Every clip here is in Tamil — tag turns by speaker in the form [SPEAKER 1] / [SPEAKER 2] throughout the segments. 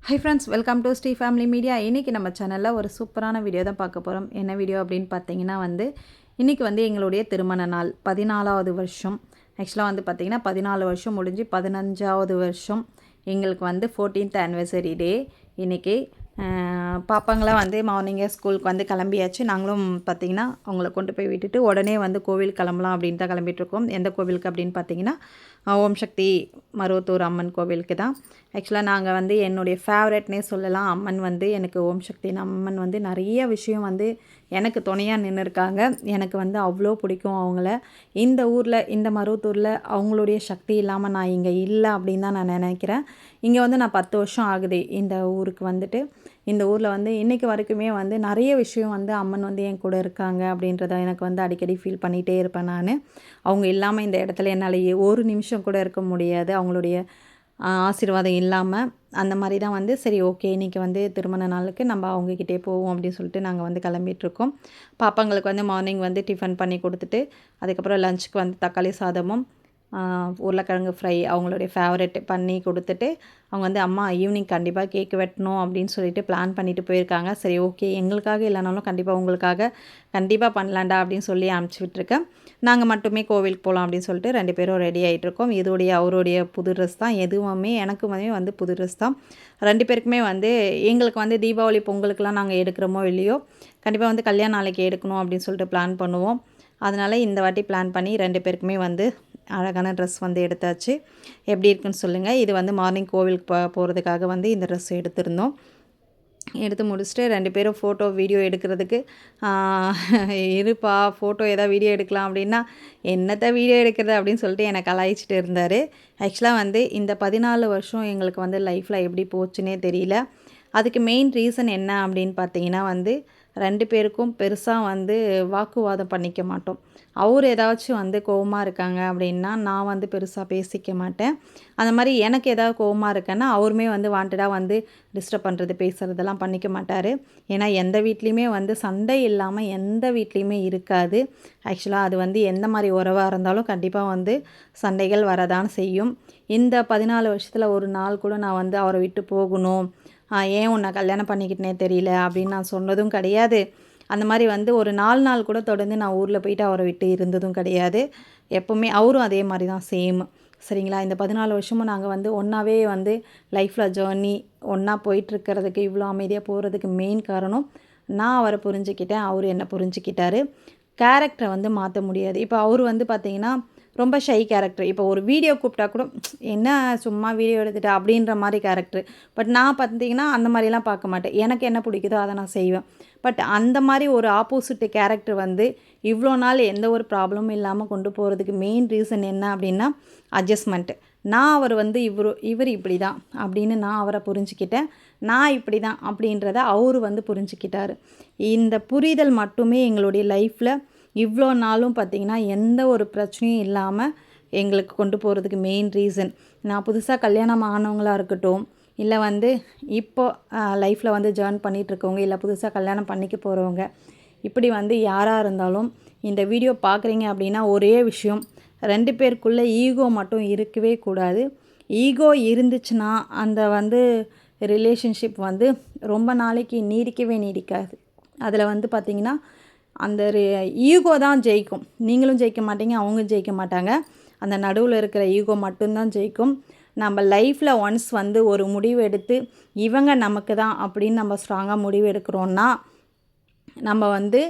[SPEAKER 1] Hi friends welcome to Sri family media இன்றைக்கி நம்ம சேனலில் ஒரு சூப்பரான வீடியோ தான் பார்க்க போகிறோம் என்ன வீடியோ அப்படின்னு பார்த்தீங்கன்னா வந்து இன்றைக்கி வந்து எங்களுடைய திருமண நாள் பதினாலாவது வருஷம். ஆக்சுவலாக வந்து பார்த்திங்கன்னா பதினாலு வருஷம் முடிஞ்சு பதினஞ்சாவது வருஷம். எங்களுக்கு வந்து ஃபோர்டீன்த் ஆனிவர்சரி டே இன்றைக்கி பாப்பாங்களாம் வந்து மார்னிங்கே ஸ்கூலுக்கு வந்து கிளம்பியாச்சு. நாங்களும் பார்த்திங்கன்னா அவங்கள கொண்டு போய் விட்டுட்டு உடனே வந்து கோவில் கிளம்பலாம் அப்படின்னு தான் கிளம்பிட்டுருக்கோம் எந்த கோவிலுக்கு அப்படின்னு பார்த்தீங்கன்னா ஓம் சக்தி மருவத்தூர் அம்மன் கோவிலுக்கு தான். ஆக்சுவலாக நாங்கள் வந்து என்னுடைய ஃபேவரட்னே சொல்லலாம். அம்மன் வந்து எனக்கு ஓம் சக்தி அம்மன் வந்து நிறைய விஷயம் வந்து எனக்கு துணையாக நின்று இருக்காங்க எனக்கு வந்து அவ்வளோ பிடிக்கும் அவங்கள. இந்த ஊரில் இந்த மருவத்தூரில் அவங்களுடைய சக்தி இல்லாமல் நான் இங்கே இல்லை அப்படின்னு தான் நான் நினைக்கிறேன். இங்கே வந்து நான் பத்து வருஷம் ஆகுது இந்த ஊருக்கு வந்துட்டு. இந்த ஊரில் வந்து இன்றைக்கு வரைக்குமே வந்து நிறைய விஷயம் வந்து அம்மன் வந்து என் கூட இருக்காங்க அப்படின்றத எனக்கு வந்து அடிக்கடி ஃபீல் பண்ணிகிட்டே இருப்பேன் நான். அவங்க இல்லாமல் இந்த இடத்துல என்னால் ஒரு நிமிஷம் கூட இருக்க முடியாது. அவங்களுடைய ஆசீர்வாதம் இல்லாமல் அந்த மாதிரி தான் வந்து சரி ஓகே இன்றைக்கி வந்து திருமண நாளுக்கு நம்ம அவங்கக்கிட்டே போவோம் அப்படின்னு சொல்லிட்டு நாங்கள் வந்து கிளம்பிட்டுருக்கோம். பாப்பாங்களுக்கு வந்து மார்னிங் வந்து டிஃபன் பண்ணி கொடுத்துட்டு அதுக்கப்புறம் லஞ்சுக்கு வந்து தக்காளி சாதமும் உருளைக்கிழங்கு ஃப்ரை அவங்களுடைய ஃபேவரெட் பண்ணி கொடுத்துட்டு அவங்க வந்து அம்மா ஈவினிங் கண்டிப்பாக கேக் வெட்டணும் அப்படின்னு சொல்லிட்டு பிளான் பண்ணிட்டு போயிருக்காங்க. சரி ஓகே எங்களுக்காக இல்லைனாலும் கண்டிப்பாக உங்களுக்காக கண்டிப்பாக பண்ணலாண்டா அப்படின்னு சொல்லி அனுப்பிச்சி விட்ருக்கேன் நாங்கள் மட்டுமே கோவிலுக்கு போகலாம் அப்படின்னு சொல்லிட்டு ரெண்டு பேரும் ரெடி ஆகிட்ருக்கோம் இதோடைய அவருடைய புது ட்ரெஸ் தான். எதுவுமே எனக்குமே வந்து புது ட்ரெஸ் தான். ரெண்டு பேருக்குமே வந்து எங்களுக்கு வந்து தீபாவளி பொங்கலுக்கெலாம் நாங்கள் எடுக்கிறோமோ இல்லையோ கண்டிப்பாக வந்து கல்யாண நாளைக்கு எடுக்கணும் அப்படின்னு சொல்லிட்டு பிளான் பண்ணுவோம். அதனால் இந்த வாட்டி பிளான் பண்ணி ரெண்டு பேருக்குமே வந்து அழகான ட்ரெஸ் வந்து எடுத்தாச்சு. எப்படி இருக்குன்னு சொல்லுங்கள் இது வந்து மார்னிங் கோவிலுக்கு போ போகிறதுக்காக வந்து இந்த ட்ரெஸ் எடுத்திருந்தோம். எடுத்து முடிச்சுட்டு ரெண்டு பேரும் ஃபோட்டோ வீடியோ எடுக்கிறதுக்கு இருப்பா ஃபோட்டோ எதாவது வீடியோ எடுக்கலாம் அப்படின்னா என்னத்தை வீடியோ எடுக்கிறது அப்படின்னு சொல்லிட்டு என்னை கலாய்ச்சிட்டு இருந்தார். ஆக்சுவலாக வந்து இந்த பதினாலு வருஷம் எங்களுக்கு வந்து லைஃப்பில் எப்படி போச்சுன்னே தெரியல. அதுக்கு மெயின் ரீசன் என்ன அப்படின்னு பார்த்தீங்கன்னா வந்து ரெண்டு பேருக்கும் பெருசாக வந்து வாக்குவாதம் பண்ணிக்க மாட்டோம். அவர் ஏதாச்சும் வந்து கோவமாக இருக்காங்க அப்படின்னா நான் வந்து பெருசாக பேசிக்க மாட்டேன். அந்த மாதிரி எனக்கு ஏதாவது கோவமாக இருக்கேன்னா அவருமே வந்து வாண்டடாக வந்து டிஸ்டர்ப் பண்ணுறது பேசுகிறதெல்லாம் பண்ணிக்க மாட்டார். ஏன்னா எந்த வீட்லேயுமே வந்து சண்டை இல்லாமல் எந்த வீட்லேயுமே இருக்காது. ஆக்சுவலாக அது வந்து எந்த மாதிரி உறவாக இருந்தாலும் கண்டிப்பாக வந்து சண்டைகள் வரதான் செய்யும். இந்த பதினாலு வருஷத்தில் ஒரு நாள் கூட நான் வந்து அவரை விட்டு போகணும். ஏன் உன்னை கல்யாணம் பண்ணிக்கிட்டனே தெரியல அப்படின்னு நான் சொன்னதும் கிடையாது. அந்த மாதிரி வந்து ஒரு நாலு நாள் கூட தொடர்ந்து நான் ஊரில் போயிட்டு அவரை விட்டு இருந்ததும் கிடையாது. எப்போவுமே அவரும் அதே மாதிரி தான் சேம் சரிங்களா? இந்த பதினாலு வருஷமும் நாங்கள் வந்து ஒன்றாவே வந்து லைஃப்பில் ஜேர்னி ஒன்றா போயிட்டுருக்கிறதுக்கு இவ்வளோ அமைதியாக போகிறதுக்கு மெயின் காரணம் நான் அவரை புரிஞ்சுக்கிட்டேன் அவர் என்னை புரிஞ்சுக்கிட்டாரு. கேரக்டரை வந்து மாற்ற முடியாது. இப்போ அவர் வந்து பார்த்திங்கன்னா ரொம்ப ஷை கேரக்டர் இப்போ ஒரு வீடியோ கூப்பிட்டா கூட என்ன சும்மா வீடியோ எடுத்துட்டா அப்படின்ற மாதிரி கேரக்டர் பட் நான் பார்த்தீங்கன்னா அந்த மாதிரிலாம் பார்க்க மாட்டேன். எனக்கு என்ன பிடிக்குதோ அதை நான் செய்வேன். பட் அந்த மாதிரி ஒரு ஆப்போசிட் கேரக்டர் வந்து இவ்வளோ நாள் எந்த ஒரு ப்ராப்ளமும் இல்லாமல் கொண்டு போகிறதுக்கு மெயின் ரீசன் என்ன அப்படின்னா அட்ஜஸ்ட்மெண்ட்டு நான் அவர் வந்து இவர் இவர் இப்படி தான் அப்படின்னு நான் அவரை புரிஞ்சுக்கிட்டேன். நான் இப்படி தான் அப்படின்றத அவர் வந்து புரிஞ்சுக்கிட்டார். இந்த புரிதல் மட்டுமே எங்களுடைய லைஃப்பில் இவ்வளோ நாளும் பார்த்திங்கன்னா எந்த ஒரு பிரச்சனையும் இல்லாமல் எங்களுக்கு கொண்டு போகிறதுக்கு மெயின் ரீசன் நான் புதுசாக கல்யாணம் ஆனவங்களாக இருக்கட்டும் இல்லை வந்து இப்போ லைஃப்பில் வந்து ஜேர்ன் பண்ணிகிட்ருக்கவங்க இல்லை புதுசாக கல்யாணம் பண்ணிக்க போகிறவங்க இப்படி வந்து யாராக இருந்தாலும் இந்த வீடியோ பார்க்குறீங்க அப்படின்னா ஒரே விஷயம் ரெண்டு பேருக்குள்ளே ஈகோ மட்டும் இருக்கவே கூடாது. ஈகோ இருந்துச்சுன்னா அந்த வந்து ரிலேஷன்ஷிப் வந்து ரொம்ப நாளைக்கு நீடிக்கவே நீடிக்காது. அதில் வந்து பார்த்திங்கன்னா அந்த ஈகோ தான் ஜெயிக்கும். நீங்களும் ஜெயிக்க மாட்டீங்க அவங்க ஜெயிக்க மாட்டாங்க. அந்த நடுவில் இருக்கிற ஈகோ மட்டும்தான் ஜெயிக்கும். நம்ம லைஃப்பில் ஒன்ஸ் வந்து ஒரு முடிவு எடுத்து இவங்க நமக்கு தான் அப்படின்னு நம்ம ஸ்ட்ராங்காக முடிவு எடுக்கிறோன்னா நம்ம வந்து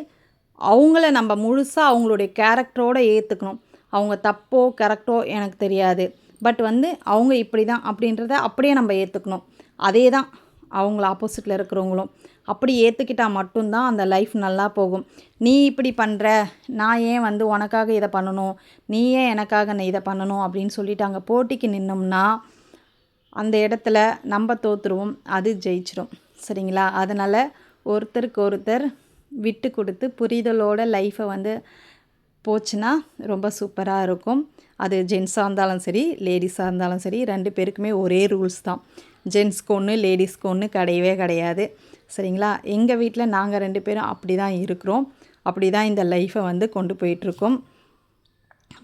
[SPEAKER 1] அவங்கள நம்ம முழுசாக அவங்களுடைய கேரக்டரோடு ஏற்றுக்கணும் அவங்க தப்போ கரெக்டோ எனக்கு தெரியாது. பட் வந்து அவங்க இப்படி தான் அப்படின்றத அப்படியே நம்ம ஏற்றுக்கணும் அதே தான் அவங்கள ஆப்போசிட்டில் இருக்கிறவங்களும். அப்படி ஏற்றுக்கிட்டால் மட்டும்தான் அந்த லைஃப் நல்லா போகும். நீ இப்படி பண்ணுற நான் ஏன் வந்து உனக்காக இதை பண்ணணும் நீ ஏன் எனக்காக நான் இதை பண்ணணும் அப்படின்னு சொல்லிட்டு அங்கே போட்டிக்கு நின்னோம்னா அந்த இடத்துல நம்ம தோற்றுருவோம் அது ஜெயிச்சிடும் சரிங்களா? அதனால் ஒருத்தருக்கு ஒருத்தர் விட்டு கொடுத்து புரிதலோட லைஃப்பை வந்து போச்சுன்னா ரொம்ப சூப்பராக இருக்கும். அது ஜென்ஸாக இருந்தாலும் சரி லேடிஸாக இருந்தாலும் சரி ரெண்டு பேருக்குமே ஒரே ரூல்ஸ் தான். ஜென்ஸ்க்கு ஒன்று லேடிஸ்க்கு ஒன்று கிடையவே கிடையாது. சரிங்களா? எங்கள் வீட்டில் நாங்கள் ரெண்டு பேரும் அப்படி தான் இருக்கிறோம். அப்படி தான் இந்த லைஃப்பை வந்து கொண்டு போயிட்டுருக்கோம்.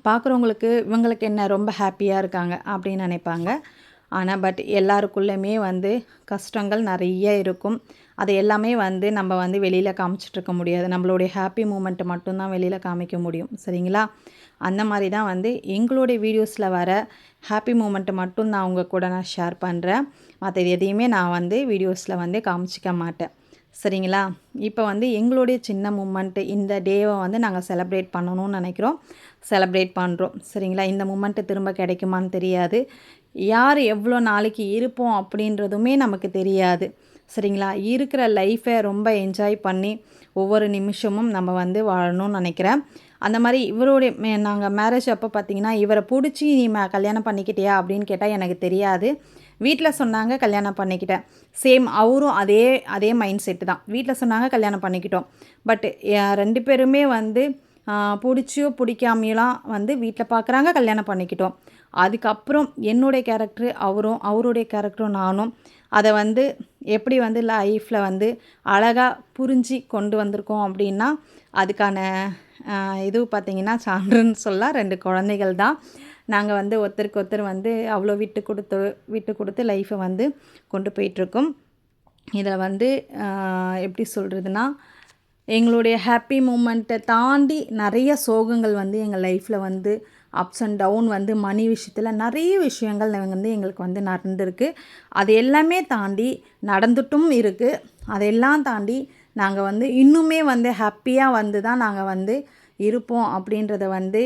[SPEAKER 1] பார்க்குறவங்களுக்கு இவங்களுக்கு என்ன ரொம்ப ஹாப்பியாக இருக்காங்க அப்படின்னு நினைப்பாங்க. ஆனால் பட் எல்லாருக்குள்ளேயுமே வந்து கஷ்டங்கள் நிறைய இருக்கும். அது எல்லாமே வந்து நம்ம வந்து வெளியில் காமிச்சிட்ருக்க முடியாது. நம்மளுடைய ஹாப்பி மூமெண்ட்டை மட்டும்தான் வெளியில் காமிக்க முடியும். சரிங்களா? அந்த மாதிரி தான் வந்து எங்களுடைய வீடியோஸில் வர ஹாப்பி மூமெண்ட்டை மட்டும் நான் உங்கள் கூட நான் ஷேர் பண்ணுறேன் மற்ற எதையுமே நான் வந்து வீடியோஸில் வந்து காமிச்சிக்க மாட்டேன். சரிங்களா? இப்போ வந்து எங்களுடைய சின்ன மூமெண்ட்டு இந்த டேவை வந்து நாங்கள் செலப்ரேட் பண்ணணும்னு நினைக்கிறோம். செலப்ரேட் பண்ணுறோம் சரிங்களா? இந்த மூமெண்ட்டு திரும்ப கிடைக்குமான்னு தெரியாது. யார் எவ்வளோ நாளைக்கு இருப்போம் அப்படின்றதுமே நமக்கு தெரியாது. சரிங்களா? இருக்கிற லைஃப்பை ரொம்ப என்ஜாய் பண்ணி ஒவ்வொரு நிமிஷமும் நம்ம வந்து வாழணும்னு நினைக்கிறேன். அந்த மாதிரி இவருடைய நாங்கள் மேரேஜ் அப்போ பார்த்தீங்கன்னா இவரை பிடிச்சி நீ கல்யாணம் பண்ணிக்கிட்டியா அப்படின்னு கேட்டால் எனக்கு தெரியாது. வீட்டில் சொன்னாங்க கல்யாணம் பண்ணிக்கிட்டேன். சேம் அவரும் அதே அதே மைண்ட் செட்டு தான். வீட்டில் சொன்னாங்க கல்யாணம் பண்ணிக்கிட்டோம். பட் ரெண்டு பேருமே வந்து பிடிச்சியோ பிடிக்காமையெல்லாம் வந்து வீட்டில் பார்க்குறாங்க கல்யாணம் பண்ணிக்கிட்டோம். அதுக்கப்புறம் என்னுடைய கேரக்டரு அவரும் அவருடைய கேரக்டரும் நானும் அதை வந்து எப்படி வந்து லைஃப்பில் வந்து அழகாக புரிஞ்சு கொண்டு வந்திருக்கோம் அப்படின்னா அதுக்கான இது பார்த்திங்கன்னா சான்றுன்னு சொல்ல ரெண்டு குழந்தைகள் தான். நாங்கள் வந்து ஒருத்தருக்கு ஒருத்தர் வந்து அவ்வளோ விட்டு கொடுத்து விட்டு கொடுத்து லைஃப்பை வந்து கொண்டு போயிட்டுருக்கோம் இதில் வந்து எப்படி சொல்கிறதுனா எங்களுடைய ஹாப்பி மூமெண்ட்டை தாண்டி நிறைய சோகங்கள் வந்து எங்கள் லைஃப்பில் வந்து அப்ஸ் அண்ட் டவுன் வந்து மணி விஷயத்தில் நிறைய விஷயங்கள் வந்து எங்களுக்கு வந்து நடந்திருக்கு. அது எல்லாமே தாண்டி நடந்துட்டும் இருக்குது அதெல்லாம் தாண்டி நாங்கள் வந்து இன்னுமே வந்து ஹாப்பியாக வந்து தான் நாங்கள் வந்து இருப்போம் அப்படின்றத வந்து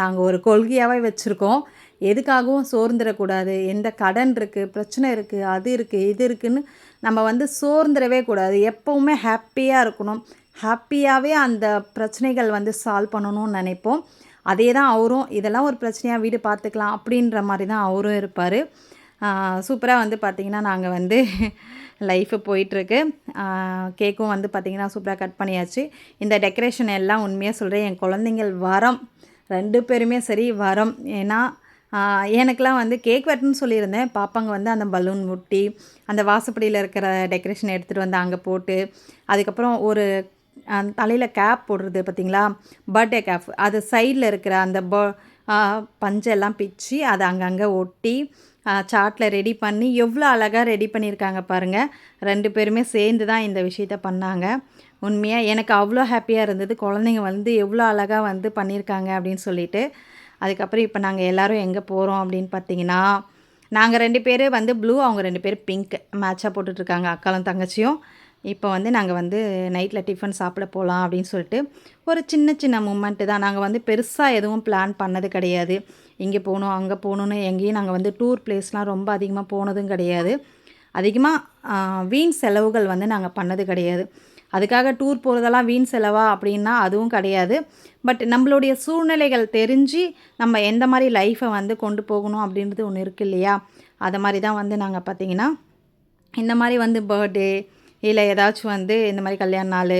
[SPEAKER 1] நாங்கள் ஒரு கொள்கையாகவே வச்சுருக்கோம். எதுக்காகவும் சோர்ந்துடக்கூடாது. எந்த கடன் இருக்குது பிரச்சனை இருக்குது அது இருக்குது இது இருக்குதுன்னு நம்ம வந்து சோர்ந்துடவே கூடாது. எப்போவுமே ஹாப்பியாக இருக்கணும். ஹாப்பியாகவே அந்த பிரச்சனைகள் வந்து சால்வ் பண்ணணும்னு நினைப்போம். அதே தான் அவரும் இதெல்லாம் ஒரு பிரச்சனையாக வீடு பார்த்துக்கலாம் அப்படின்ற மாதிரி தான் அவரும் இருப்பார். சூப்பராக வந்து பார்த்திங்கன்னா நாங்கள் வந்து லைஃபு போயிட்டுருக்கு. கேக்கும் வந்து பார்த்திங்கன்னா சூப்பராக கட் பண்ணியாச்சு. இந்த டெக்கரேஷன் எல்லாம் உண்மையாக சொல்கிறேன் என் குழந்தைங்கள் வரம். ரெண்டு பேருமே சரி வரம். ஏன்னா எனக்கெலாம் வந்து கேக் வெட்டுன்னு சொல்லியிருந்தேன். பாப்பாங்க வந்து அந்த பலூன் முட்டி அந்த வாசப்படியில் இருக்கிற டெக்கரேஷன் எடுத்துகிட்டு வந்து அங்கே போட்டு அதுக்கப்புறம் ஒரு தலையில் கேப் போடுறது பார்த்திங்களா? பர்த்டே கேப் அது சைடில் இருக்கிற அந்த ப பஞ்செல்லாம் பிச்சு அதை அங்கங்கே ஒட்டி சாட்டில் ரெடி பண்ணி எவ்வளோ அழகாக ரெடி பண்ணியிருக்காங்க பாருங்கள் ரெண்டு பேருமே சேர்ந்து தான் இந்த விஷயத்த பண்ணாங்க. உண்மையாக எனக்கு அவ்வளோ ஹாப்பியாக இருந்தது. குழந்தைங்க வந்து எவ்வளோ அழகாக வந்து பண்ணியிருக்காங்க அப்படின்னு சொல்லிட்டு. அதுக்கப்புறம் இப்போ நாங்கள் எல்லோரும் எங்கே போகிறோம் அப்படின்னு பார்த்தீங்கன்னா நாங்கள் ரெண்டு பேர் வந்து ப்ளூ அவங்க ரெண்டு பேர் பிங்க் மேட்சாக போட்டுட்ருக்காங்க அக்காலும் தங்கச்சியும். இப்போ வந்து நாங்கள் வந்து நைட்டில் டிஃபன் சாப்பிட போகலாம் அப்படின்னு சொல்லிட்டு ஒரு சின்ன சின்ன மூமெண்ட்டு தான். நாங்கள் வந்து பெருசாக எதுவும் பிளான் பண்ணது கிடையாது. இங்கே போகணும் அங்கே போகணுன்னு எங்கேயும் நாங்கள் வந்து டூர் பிளேஸ்லாம் ரொம்ப அதிகமாக போனதும் கிடையாது. அதிகமாக வீண் செலவுகள் வந்து நாங்கள் பண்ணது கிடையாது. அதுக்காக டூர் போகிறதெல்லாம் வீண் செலவா அப்படின்னா அதுவும் கிடையாது. பட் நம்மளுடைய சூழ்நிலைகள் தெரிஞ்சு நம்ம எந்த மாதிரி லைஃப்பை வந்து கொண்டு போகணும் அப்படின்றது ஒன்று இருக்குது இல்லையா? அதை மாதிரி தான் வந்து நாங்கள் பார்த்திங்கன்னா இந்த மாதிரி வந்து பர்த்டே இல்லை ஏதாச்சும் வந்து இந்த மாதிரி கல்யாண நாள்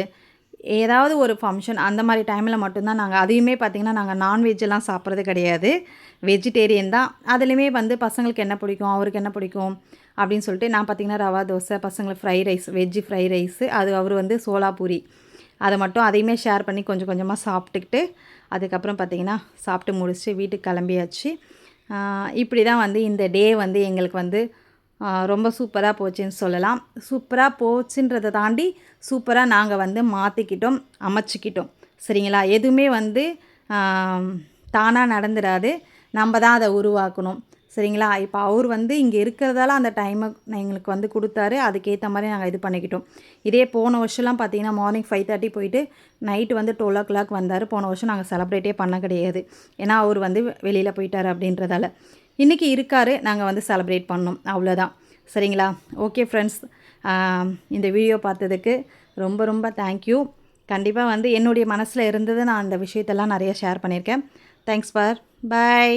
[SPEAKER 1] ஏதாவது ஒரு ஃபங்க்ஷன் அந்த மாதிரி டைமில் மட்டும்தான் நாங்கள் அதையுமே பார்த்திங்கன்னா நாங்கள் நான்வெஜ்ஜெல்லாம் சாப்பிட்றது கிடையாது. வெஜிடேரியன் தான். அதுலேயுமே வந்து பசங்களுக்கு என்ன பிடிக்கும் அவருக்கு என்ன பிடிக்கும் அப்படின்னு சொல்லிட்டு நான் பார்த்திங்கன்னா ரவா தோசை பசங்களுக்கு fry rice veg fry rice அது அவர் வந்து சோலாபூரி அதை மட்டும் அதையுமே ஷேர் பண்ணி கொஞ்சம் கொஞ்சமாக சாப்பிட்டுக்கிட்டு அதுக்கப்புறம் பார்த்திங்கன்னா சாப்பிட்டு முடிச்சுட்டு வீட்டுக்கு கிளம்பியாச்சு. இப்படி தான் வந்து இந்த டே வந்து எங்களுக்கு வந்து ரொம்ப சூப்பராக போச்சுன்னு சொல்லலாம். சூப்பராக போச்சுன்றதை தாண்டி சூப்பராக நாங்கள் வந்து மாற்றிக்கிட்டோம் அமைச்சிக்கிட்டோம். சரிங்களா? எதுவுமே வந்து தானாக நடந்துடாது நம்ம தான் அதை உருவாக்கணும். சரிங்களா? இப்போ அவர் வந்து இங்கே இருக்கிறதால அந்த டைமை எங்களுக்கு வந்து கொடுத்தாரு. அதுக்கேற்ற மாதிரி நாங்கள் இது பண்ணிக்கிட்டோம். இதே போன வருஷம்லாம் பார்த்தீங்கன்னா மார்னிங் ஃபைவ் தேர்ட்டி போயிட்டு நைட்டு வந்து டுவெல் ஓ கிளாக் வந்தார். போன வருஷம் நாங்கள் செலப்ரேட்டே பண்ண கிடையாது. ஏன்னா அவர் வந்து வெளியில் போயிட்டார் அப்படின்றதால. இன்றைக்கி இருக்கார். நாங்கள் வந்து செலப்ரேட் பண்ணோம். அவ்வளோதான் சரிங்களா? ஓகே ஃப்ரெண்ட்ஸ் இந்த வீடியோ பார்த்ததுக்கு ரொம்ப ரொம்ப தேங்க்யூ கண்டிப்பாக வந்து என்னுடைய மனசில் இருந்தது நான் அந்த விஷயத்தெல்லாம் நிறைய ஷேர் பண்ணியிருக்கேன். Thanks for bye